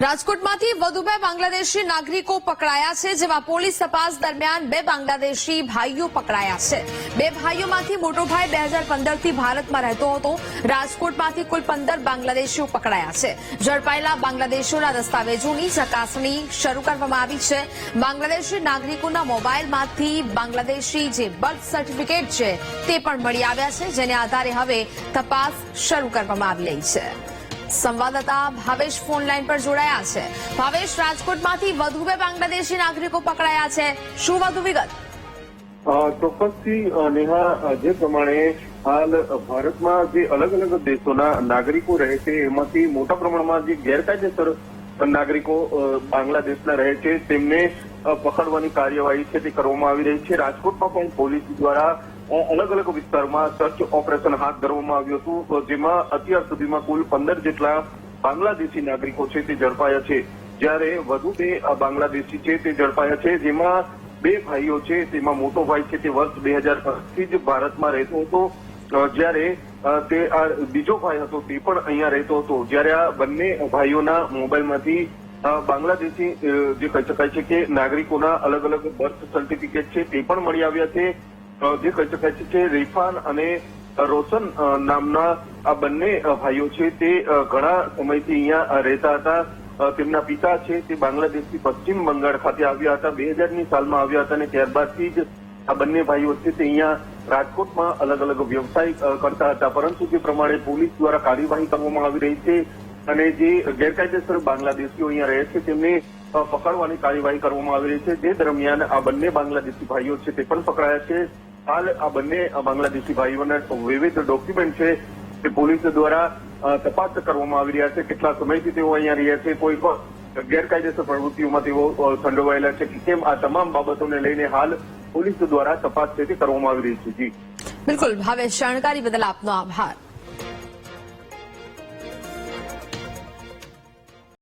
રાજકોટમાંથી વધુ બે બાંગ્લાદેશી નાગરિકો પકડાયા છે, જેમાં પોલીસ તપાસ દરમિયાન બે બાંગ્લાદેશી ભાઈઓ પકડાયા છે. બે ભાઈઓમાંથી મોટો ભાઈ બે હજાર પંદરથી ભારતમાં રહેતો હતો. રાજકોટમાંથી કુલ પંદર બાંગ્લાદેશીઓ પકડાયા છે. ઝડપાયેલા બાંગ્લાદેશીઓના દસ્તાવેજોની ચકાસણી શરૂ કરવામાં આવી છે. બાંગ્લાદેશી નાગરિકોના મોબાઈલમાંથી બાંગ્લાદેશી જે બર્થ સર્ટિફિકેટ છે, તે પણ મળી આવ્યા છે, જેને આધારે હવે તપાસ શરૂ કરવામાં આવી રહી છે. સંવાદદાતા ભાવેશ ફોન લાઈન પર જોડાયા છે. ભાવેશ, રાજકોટમાંથી વધુ બે બાંગ્લાદેશી નાગરિકો પકડાયા છે. શું વધુ વિગત? ચોક્કસથી નેહા જે પ્રમાણે હાલ ભારતમાં જે અલગ અલગ દેશોના નાગરિકો રહે છે, એમાંથી મોટા પ્રમાણમાં જે ગેરકાયદેસર નાગરિકો બાંગ્લાદેશના રહે છે, તેમને પકડવાની કાર્યવાહી છે તે કરવામાં આવી રહી છે. રાજકોટમાં પણ પોલીસ દ્વારા અલગ અલગ વિસ્તારમાં સર્ચ ઓપરેશન હાથ ધરવામાં આવ્યું હતું. જેમાં અત્યાર સુધીમાં કુલ પંદર જેટલા બાંગ્લાદેશી નાગરિકો છે તે ઝડપાયા છે. જ્યારે વધુ બે બાંગ્લાદેશી છે તે ઝડપાયા છે. જેમાં બે ભાઈઓ છે, તેમાં મોટો ભાઈ છે તે વર્ષ બે હજારથી જ ભારતમાં રહેતો હતો. જ્યારે તે આ બીજો ભાઈ હતો તે પણ અહીંયા રહેતો હતો. જ્યારે આ બંને ભાઈઓના મોબાઈલમાંથી બાંગ્લાદેશી જે કહી શકાય છે કે નાગરિકોના અલગ અલગ બર્થ સર્ટિફિકેટ છે તે પણ મળી આવ્યા છે. જે કહી શકાય છે કે રિફાન અને રોશન નામના આ બંને ભાઈઓ છે તે ઘણા સમયથી અહીંયા રહેતા હતા. તેમના પિતા છે તે બાંગ્લાદેશથી પશ્ચિમ બંગાળ ખાતે આવ્યા હતા. બે હજારની સાલમાં આવ્યા હતા અને ત્યારબાદથી જ આ બંને ભાઈઓ છે તે અહીંયા રાજકોટમાં અલગ અલગ વ્યવસાય કરતા હતા. પરંતુ જે પ્રમાણે પોલીસ દ્વારા કાર્યવાહી કરવામાં આવી રહી છે અને જે ગેરકાયદેસર બાંગ્લાદેશીઓ અહીંયા રહે છે, તેમને પકડવાની કાર્યવાહી કરવામાં આવી રહી છે. જે દરમિયાન આ બંને બાંગ્લાદેશી ભાઈઓ છે, તે પણ પકડાયા છે. હાલ આ બંને બાંગ્લાદેશી ભાઈઓના વિવિધ ડોક્યુમેન્ટ છે, તે પોલીસ દ્વારા તપાસ કરવામાં આવી રહ્યા છે. કેટલા સમયથી તેઓ અહીંયા રહ્યા છે, કોઈ પણ ગેરકાયદેસર પ્રવૃત્તિઓમાં તેઓ સંડોવાયેલા છે કે કેમ, આ તમામ બાબતોને લઈને હાલ પોલીસ દ્વારા તપાસ છે તે કરવામાં આવી રહી છે. જી. બિલકુલ. ભાવેશ જાણકારી બદલ આપનો આભાર.